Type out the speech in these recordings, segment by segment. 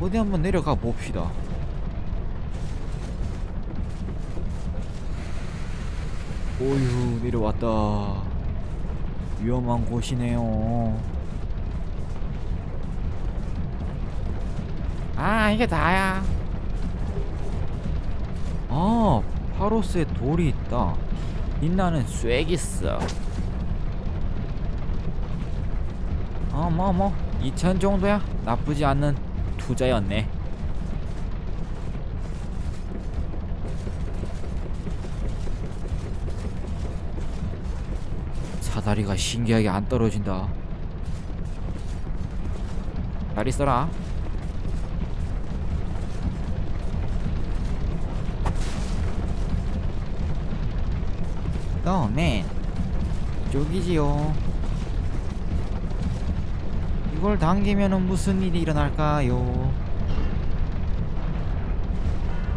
어디 한번 내려가 봅시다. 오유 내려왔다. 위험한 곳이네요. 아 이게 다야. 아 파로스에 돌이 있다. 빛나는 쏵 있어. 어뭐 뭐 2천 정도야 나쁘지 않는 투자였네. 사다리가 신기하게 안 떨어진다. 잘 있어라. 어, 맨. 쪽이지요. 이걸 당기면은 무슨 일이 일어날까요?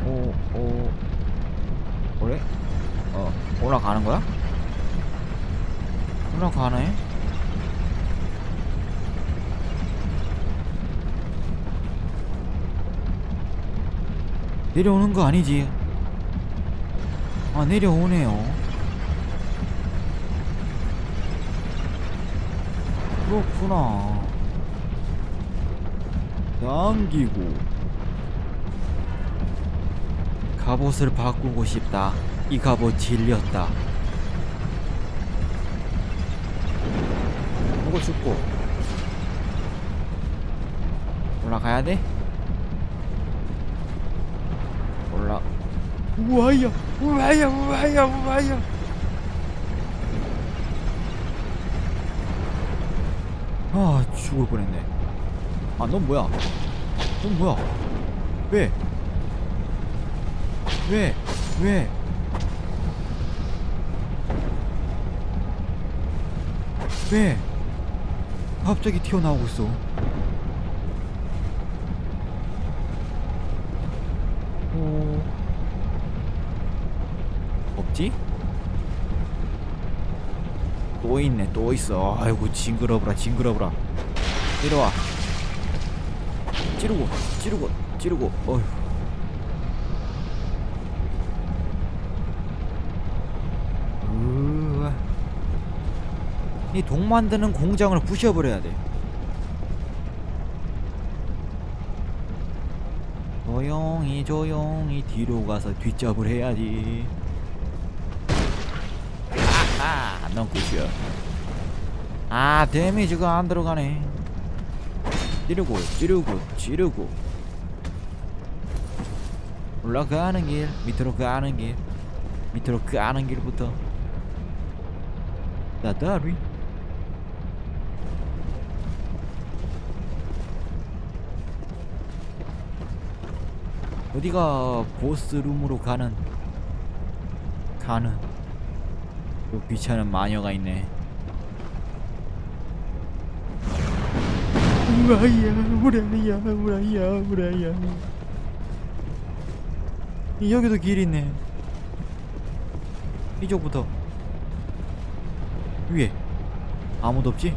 오, 오. 그래? 어, 올라가는 거야? 올라가네? 내려오는 거 아니지? 아, 내려오네요. 그렇구나. 당기고. 갑옷을 바꾸고 싶다. 이 갑옷 질렸다. 이거 죽고. 올라가야 돼? 올라. 우와야, 우와야, 우와야, 우와야. 아 죽을 뻔했네 아 넌 뭐야 넌 뭐야 왜? 왜? 왜? 왜? 갑자기 튀어나오고 있어 어... 없지? 또 있네 또 있어 아이고 징그러브라 징그러브라 내려와 찌르고 찌르고 찌르고. 어휴. 이독 만드는 공장을 부셔버려야 돼. 조용히 조용히 뒤로 가서 뒷잡을 해야지. 아하 넌 끝이야. 아 데미지가 안 들어가네 찌르고 찌르고 찌르고. 올라가는 길 밑으로 가는 길 밑으로 가는 길부터. 나다리 어디가 보스룸으로 가는? 가는. 또 귀찮은 마녀가 있네 우라야 우라야 우라야 우라야 여기도 길 있네 이쪽부터 위에 아무도 없지?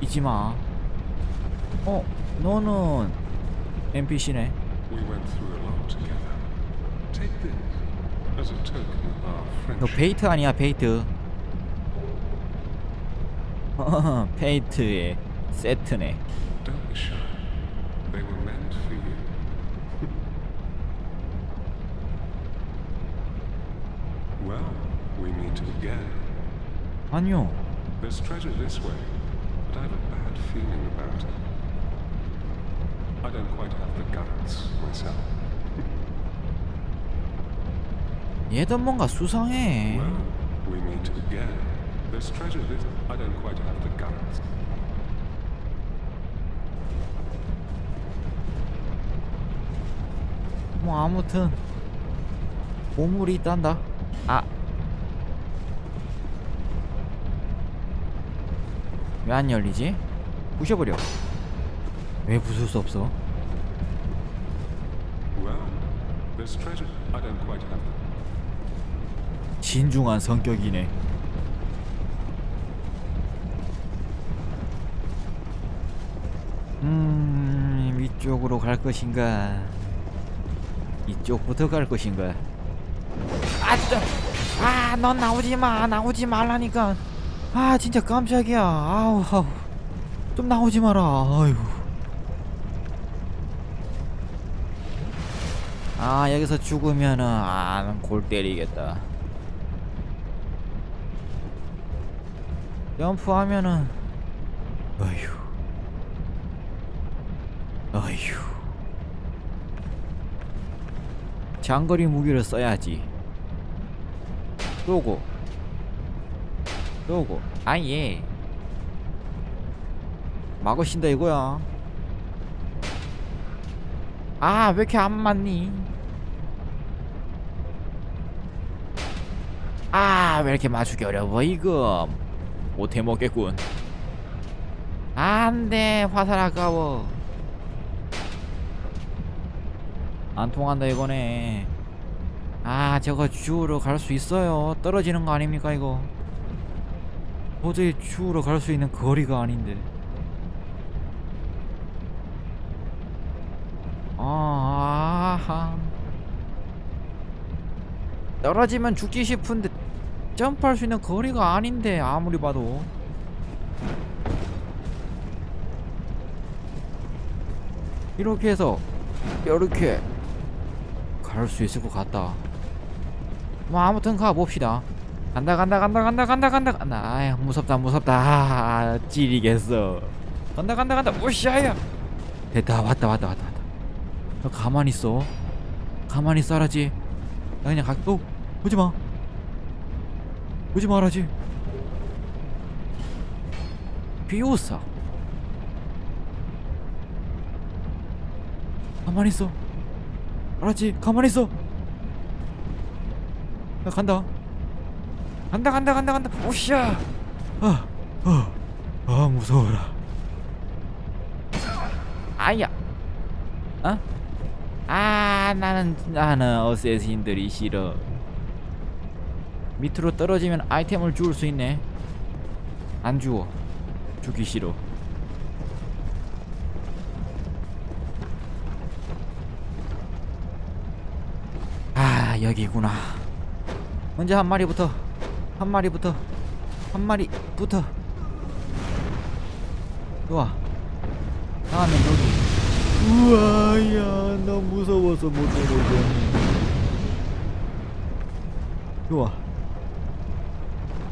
잊지마 어 너는 NPC네 We went through a lot together. Take this as a token of our 너. 페이트 아니야 페이트 페이트의 세트네 Don't be shy. They were meant for you. well, we meet again. 아니요 There's treasure this way, but I have a bad feeling about it. I don't quite have the guts myself. 얘도 뭔가 수상해 Well, we meet again. There's treasure this. I don't quite have the guts. 뭐 아무튼 보물이 있단다 아 왜 안 열리지? 부셔버려 왜 부술 수 없어? 진중한 성격이네 음 위쪽으로 갈 것인가? 이쪽부터 갈 것인가? 아, 진짜. 아, 넌 나오지 마. 나오지 말라니까. 아, 진짜 깜짝이야. 아우, 아우. 좀 나오지 마라. 아유. 아, 여기서 죽으면은 아, 골 때리겠다. 점프하면은 어휴. 어휴. 장거리 무기를 써야지. 쏘고. 쏘고. 아예. 막으신다 이거야. 아, 왜 이렇게 안 맞니? 아, 왜 이렇게 맞추기 어려워, 이거. 못해 먹겠군. 안 돼, 화살 아까워. 안 통한다, 이거네. 아, 저거 주우러 갈 수 있어요. 떨어지는 거 아닙니까, 이거? 도저히 주우러 갈 수 있는 거리가 아닌데. 아, 아하. 떨어지면 죽지 싶은데 점프할 수 있는 거리가 아닌데 아무리 봐도 이렇게 해서 이렇게 갈 수 있을 것 같다. 뭐 아무튼 가 봅시다. 간다 간다 간다 간다 간다 간다 간다. 아야 무섭다 무섭다. 아, 찌리겠어. 간다 간다 간다. 오샤야. 됐다 왔다 왔다 왔다 왔다. 너 가만히 있어. 가만히 있어라지. 나 그냥 가. 어 오지 마. 오지 말아지. 비웃어. 가만히 있어. 알았지? 가만히 있어. 나 간다. 간다 간다 간다 간다. 오샤. 아, 아, 아 무서워라. 아야. 어? 아 나는 나는 어쌔신들이 싫어. 밑으로 떨어지면 아이템을 주울 수 있네. 안 주워. 주기 싫어. 아 여기구나. 먼저 한 마리부터 한 마리부터 한 마리부터 좋아. 다음엔 여기. 우와야 나 무서워서 못 내려오겠네. 좋아.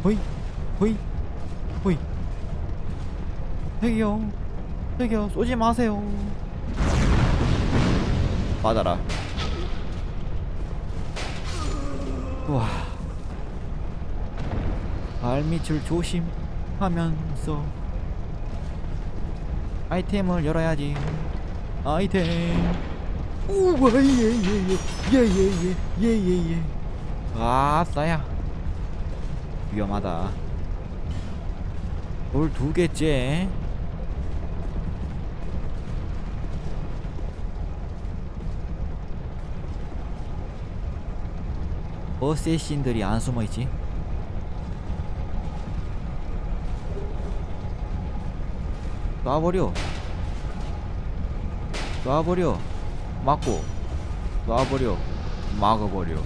호이 호이 호이. 저기요 저기요 쏘지 마세요. 맞아라. 와. 발밑을 조심하면서 아이템을 열어야지. 아이템. 우와 예예예 예예예 예예예. 아 싸야. 위험하다. 돌 두 개째. 어쌔신들이 안 숨어 있지? 쏴버려. 쏴버려. 맞고. 쏴버려. 막아버려.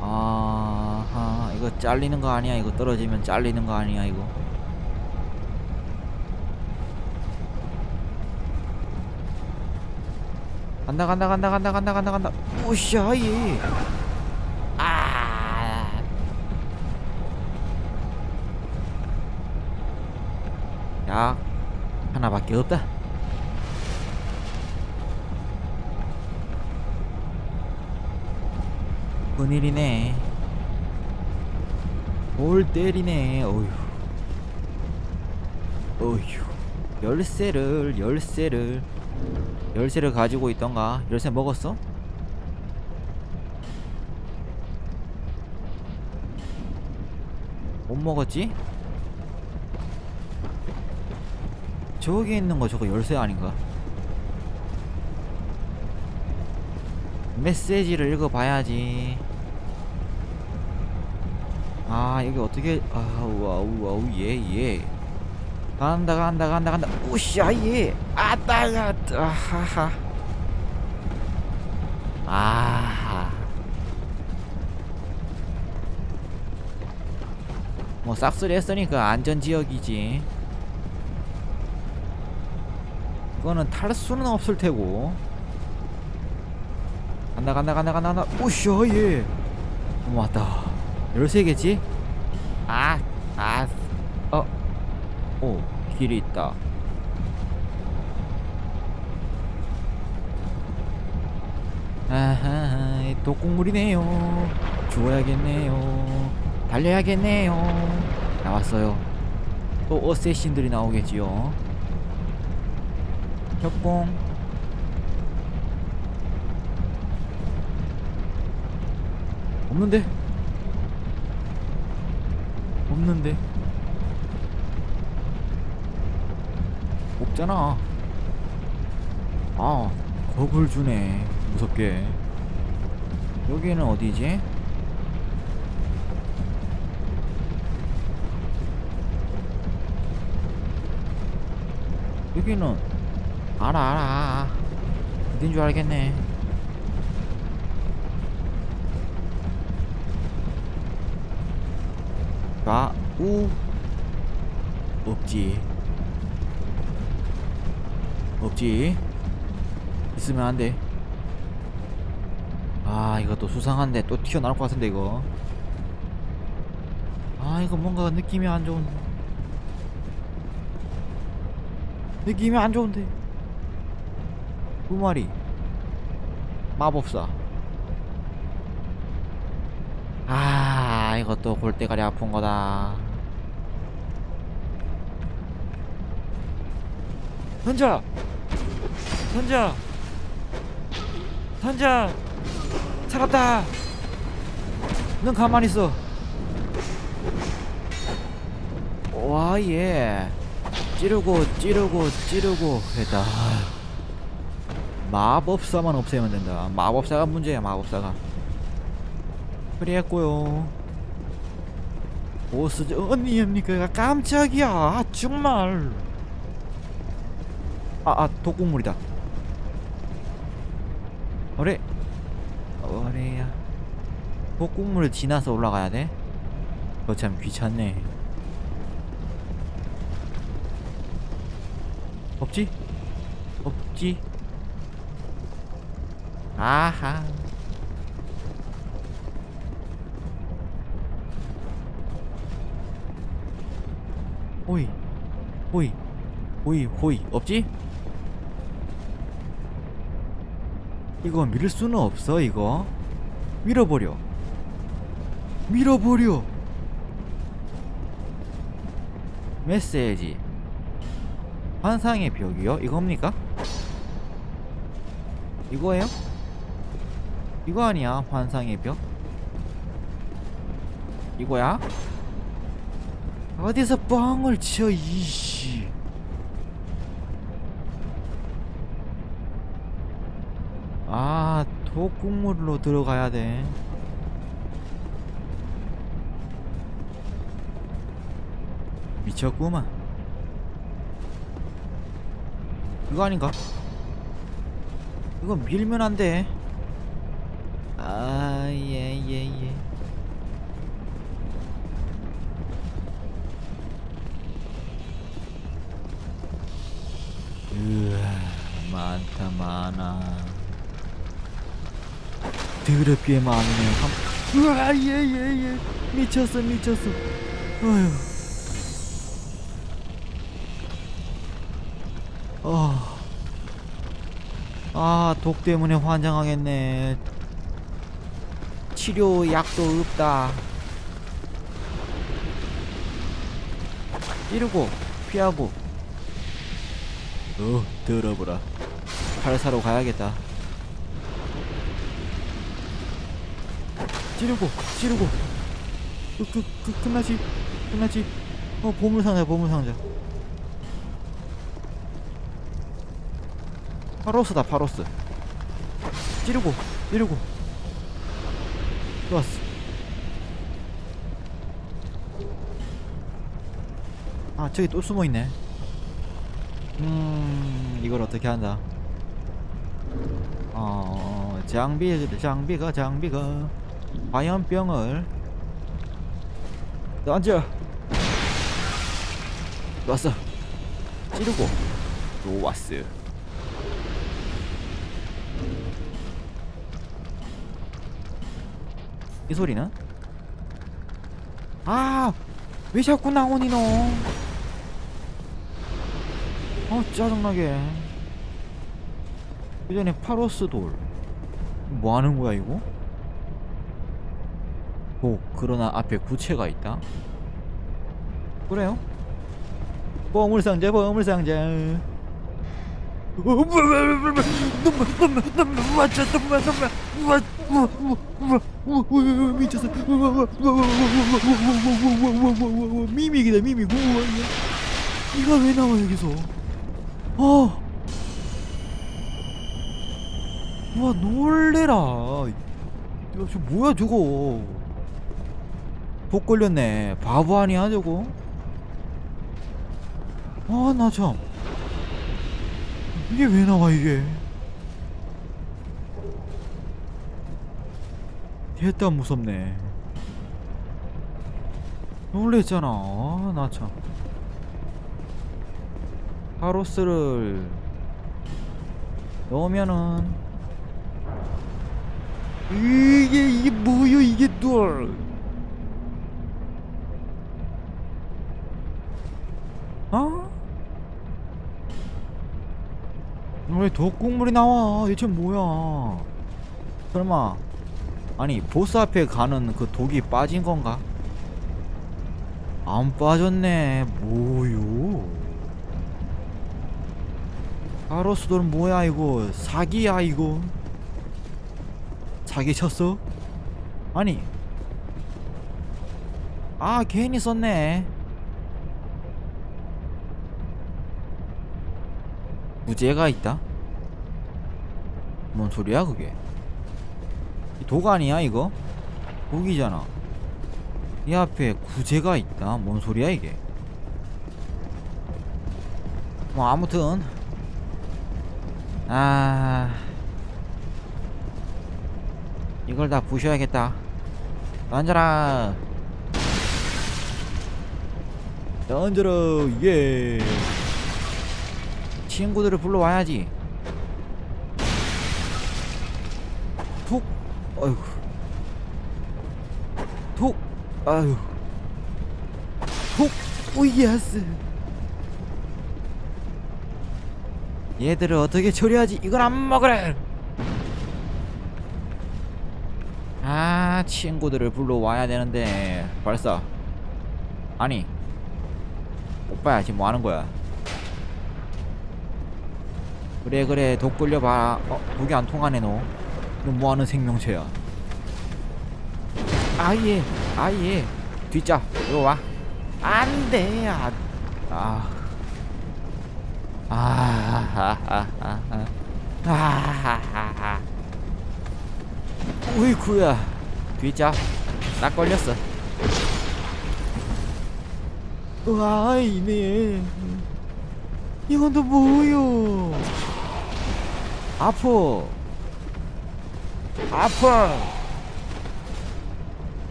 아하, 이거 잘리는 거 아니야? 이거 떨어지면 잘리는 거 아니야? 이거? 간다 간다 간다 간다 간다 간다 간다 오샤이 아 야, 하나밖에 없다. 큰일이네. 뭘 때리네. 어휴. 어휴. 열쇠를, 열쇠를. 열쇠를 가지고 있던가? 열쇠 먹었어? 못 먹었지? 저기 있는 거 저거 열쇠 아닌가? 메시지를 읽어봐야지. 아 여기 어떻게 아우 아우 아우 예 예. 간다 간다 간다 간다. 우샤 예 아따가 아하하. 아하. 뭐 싹쓸이 했으니까 안전지역이지. 이거는 탈 수는 없을 테고. 간다 간다 간다 간다 간다. 예 어머 왔다. 13개지? 아, 오, 길이 있다. 아하, 이 독국물이네요. 죽어야겠네요. 달려야겠네요. 나왔어요. 또 어쌔신들이 나오겠지요. 협공. 없는데? 없는데? 없잖아. 아, 겁을 주네. 무섭게. 여기는 어디지? 여기는 알아 알아 어딘 줄 알겠네 좌우 없지 없지. 있으면 안돼. 아 이것도 수상한데 또 튀어나올 것 같은데 이거. 아 이거 뭔가 느낌이 안 좋은. 느낌이 안 좋은데. 두 마리. 마법사. 아 이것도 골대가리 아픈 거다. 던져 던져 던져 살았다. 넌 가만히 있어. 와예. 찌르고 찌르고 찌르고 했다. 마법사만 없애면 된다. 마법사가 문제야 마법사가. 그랬고요. 보스 언니입니까? 깜짝이야. 정말. 아아 독국물이다 어래 어래야 독국물을 지나서 올라가야 돼? 그거 참 귀찮네 없지? 없지? 아하 호이 호이 호이 호이 없지? 이거 밀 수는 없어 이거 밀어버려 밀어버려 메시지 환상의 벽이요? 이겁니까? 이거예요? 이거 아니야 환상의 벽? 이거야? 어디서 뻥을 쳐 이씨 아 독국물로 들어가야 돼 미쳤구만 이거 아닌가? 이거 밀면 안 돼. 아, 예, 예, 예. 으아, 많다, 많아. 더럽게 많네. 한... 으아, 예, 예, 예. 미쳤어, 미쳤어. 어휴. 어. 아, 독 때문에 환장하겠네. 치료 약도 없다. 찌르고, 피하고. 어, 들어보라. 칼 사러 가야겠다. 찌르고, 찌르고. 그, 그, 그, 끝나지? 끝나지? 어, 보물상자, 보물상자. 파로스다 파로스 찌르고 찌르고 좋았어 아 저기 또 숨어있네 음 이걸 어떻게 한다 어 장비 장비가 장비가 화염병을 던져 왔어 찌르고 좋았어 이 소리는? 아! 왜 자꾸 나오니 너? 어 짜증나게 그 전에 파로스 돌 뭐하는 거야 이거? 오 그러나 앞에 구체가 있다 그래요? 보물상자 보물상자 미쳤어 미믹이다 미믹 이거 왜 나와 여기서 어. 와 놀래라 야, 저 뭐야 저거 복 걸렸네. 바보 아니야 저거? 아 나 참. 이게 왜 나와 이게? 됐다 무섭네. 놀랬잖아. 아, 나참. 파로스를 넣으면은 이게 이게 뭐요? 이게 또 왜 독국물이 나와? 대체 뭐야? 설마. 아니 보스 앞에 가는 그 독이 빠진 건가? 안 빠졌네. 뭐요? 아로스돌은 뭐야 이거? 사기야 이거? 사기 쳤어? 아니. 아 괜히 썼네. 무죄가 있다? 뭔 소리야 그게? 아니야 이거? 독이잖아. 이 앞에 구제가 있다. 뭔 소리야 이게? 뭐 아무튼. 아. 이걸 다 부셔야겠다. 던져라. 던져라 예. 친구들을 불러와야지 어휴. 톡 아유 톡 오예스. 얘들을 어떻게 처리하지? 이건 안 먹으래. 아 친구들을 불러와야 되는데 벌써. 아니 오빠야 지금 뭐 하는 거야? 그래 그래 독 걸려봐. 어 독이 안 통하네 너 이거 뭐하는 생명체야? 아예 아예. 뒤짜 이거 와. 안 돼 아, 아. 아하하하하 아하하하 우이쿠야. 뒤짜 딱 걸렸어. 와 이네. 이건 또 뭐요? 아프 아파.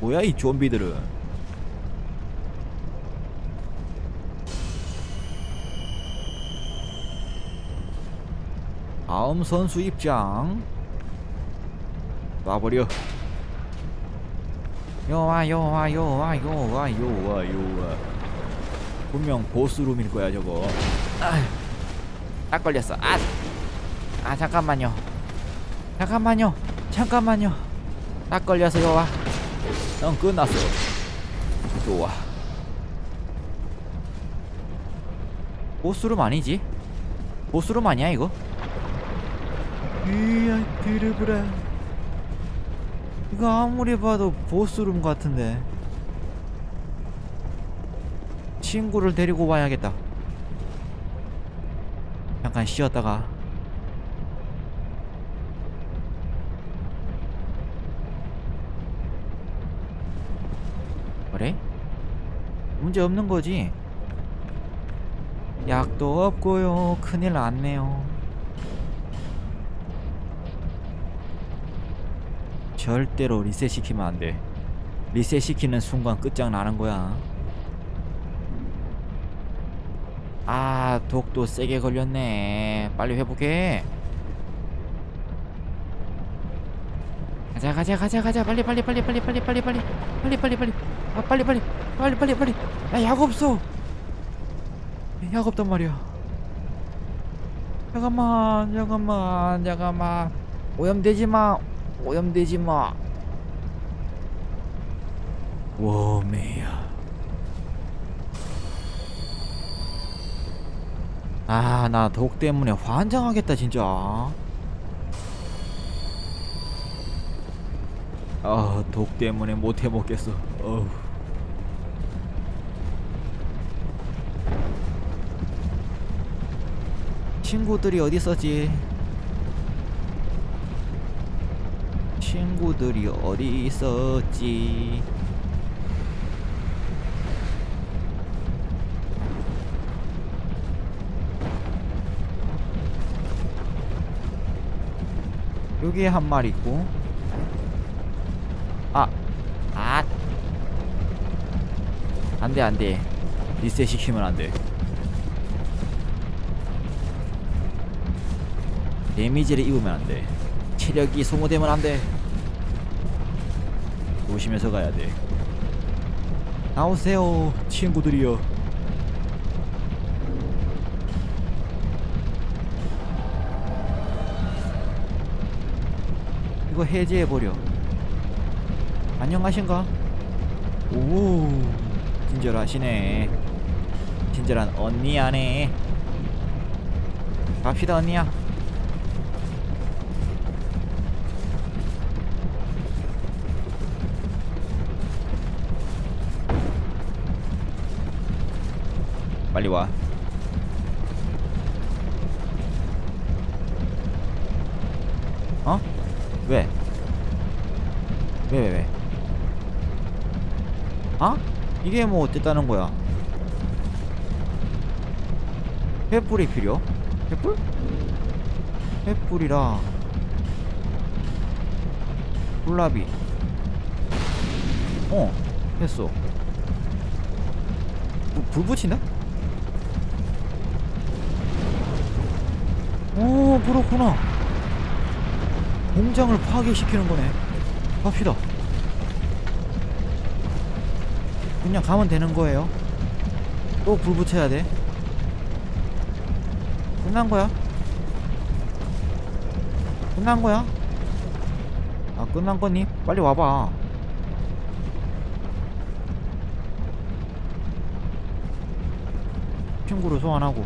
뭐야 이 좀비들은? 다음 선수 입장. 놔버려. 요와 요와 요와 요와 요와 요와 분명 보스룸일 거야 저거. 아, 딱 걸렸어. 아, 아 잠깐만요. 잠깐만요. 잠깐만요. 딱 걸려서 요와. 넌 끝났어. 좋아 보스룸 아니지? 보스룸 아니야 이거? 이야 드르브라 이거 아무리 봐도 보스룸 같은데. 친구를 데리고 와야겠다. 잠깐 쉬었다가 그래? 문제 없는 거지? 약도 없고요 큰일 났네요 절대로 리셋 시키면 안돼 리셋 시키는 순간 끝장나는 거야 아 독도 세게 걸렸네 빨리 회복해 가자 가자 가자 가자 빨리 빨리 빨리 빨리 빨리 빨리 빨리 빨리 빨리 빨리 아 빨리 빨리 빨리 빨리 빨리. 나약 없어. 약 없단 말이야. 잠깐만 잠깐만 잠깐만. 오염되지 마 오염되지 마. 워메야 아 나 독 때문에 환장하겠다 진짜. 아, 독 때문에 못 해먹겠어. 어우. 친구들이 어디 있었지? 친구들이 어디 있었지? 여기에 한 마리 있고 아, 아, 안돼 안돼, 리셋 시키면 안돼. 데미지를 입으면 안 돼. 체력이 소모되면 안 돼. 조심해서 가야 돼. 나오세요, 친구들이여. 이거 해제해 버려. 안녕하신가? 오 친절하시네 친절한 언니야네 갑시다 언니야 빨리 와 어? 왜? 왜 왜, 왜? 아? 이게 뭐 어땠다는 거야? 횃불이 필요? 횃불? 횃불이라 콜라비 어 했어 뭐, 불 붙이나? 오 그렇구나 공장을 파괴시키는 거네 갑시다 그냥 가면 되는 거예요. 또 불 붙여야 돼. 끝난 거야? 끝난 거야? 아 끝난 거니? 빨리 와봐. 친구를 소환하고.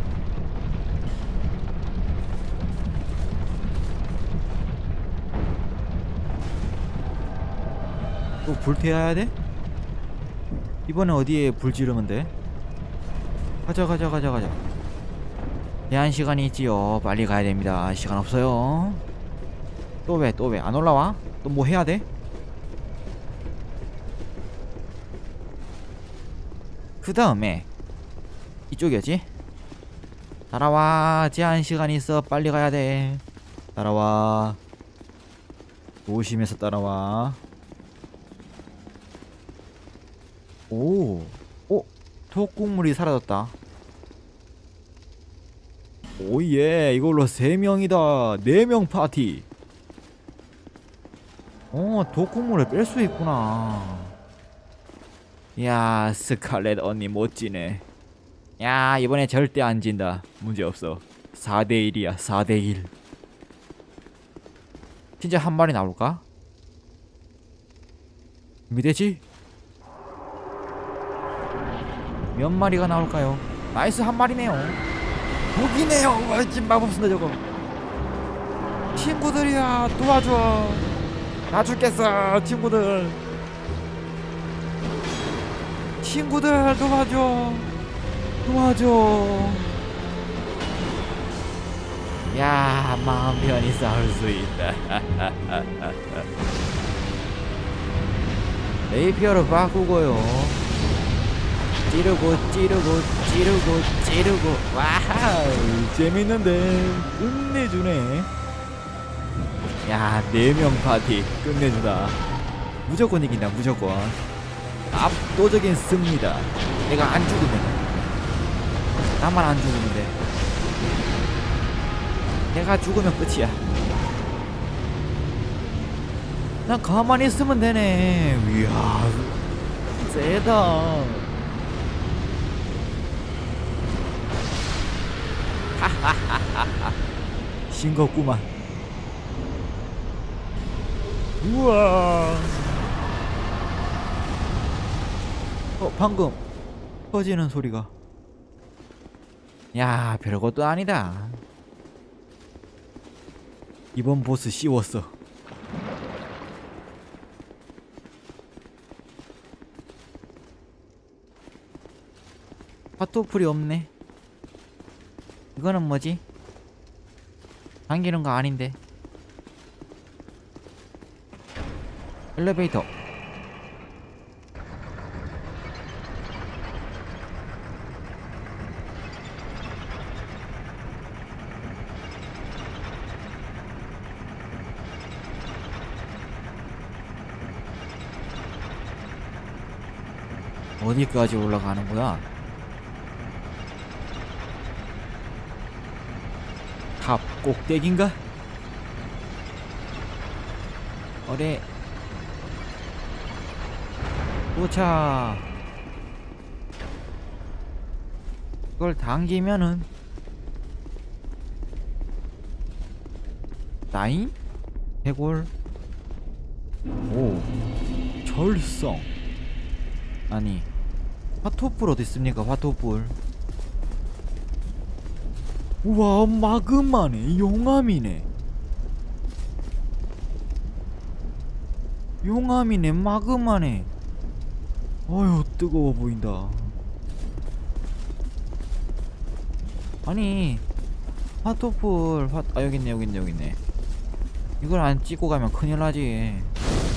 또 불태워야 돼? 이번에 어디에 불 지르면 돼? 가자 가자 가자 가자 제한 시간이 있지요 빨리 가야 됩니다 시간 없어요 또 왜 또 왜 안 올라와? 또 뭐 해야 돼? 그 다음에 이쪽이었지? 따라와 제한 시간이 있어 빨리 가야 돼 따라와 조심해서 따라와 오, 어, 독국물이 사라졌다. 오예, 이걸로 세 명이다. 네명 파티. 어, 독국물을 뺄 수 있구나. 야, 스칼렛 언니 멋지네. 야, 이번에 절대 안 진다. 문제 없어. 4대 1이야, 4대 1. 진짜 한 마리 나올까? 준비되지? 몇 마리가 나올까요? 나이스 한 마리네요. 무기네요. 와, 진 마법 쓴다 저거. 친구들이야 도와줘. 나 죽겠어 친구들. 친구들 도와줘. 도와줘. 야 마음 편히 싸울 수 있다. 레이피어로 바꾸고요. 찌르고 찌르고 찌르고 찌르고. 와우. 재밌는데 끝내주네. 야네명 파티 끝내주다. 무조건 이긴다 무조건. 압도적인 승리다. 내가 안 죽으면. 나만 안 죽으면 돼. 내가 죽으면 끝이야. 난 가만히 있으면 되네. 이야 세다 싱겁구만. 우와. 어 방금 터지는 소리가. 야 별것도 아니다. 이번 보스 씌웠어. 화토풀이 없네 이거는 뭐지? 당기는 거 아닌데 엘리베이터 어디까지 올라가는 거야? 탑 꼭대기인가? 어래 도착 이걸 당기면은. 나인? 해골? 오. 절성. 아니 화토불 어디 있습니까 화토불 우와 마그마네 용암이네. 용암이네 마그마네 어휴 뜨거워 보인다. 아니 화토불 화... 아 있네 여기 있네. 이걸 안 찍고 가면 큰일 나지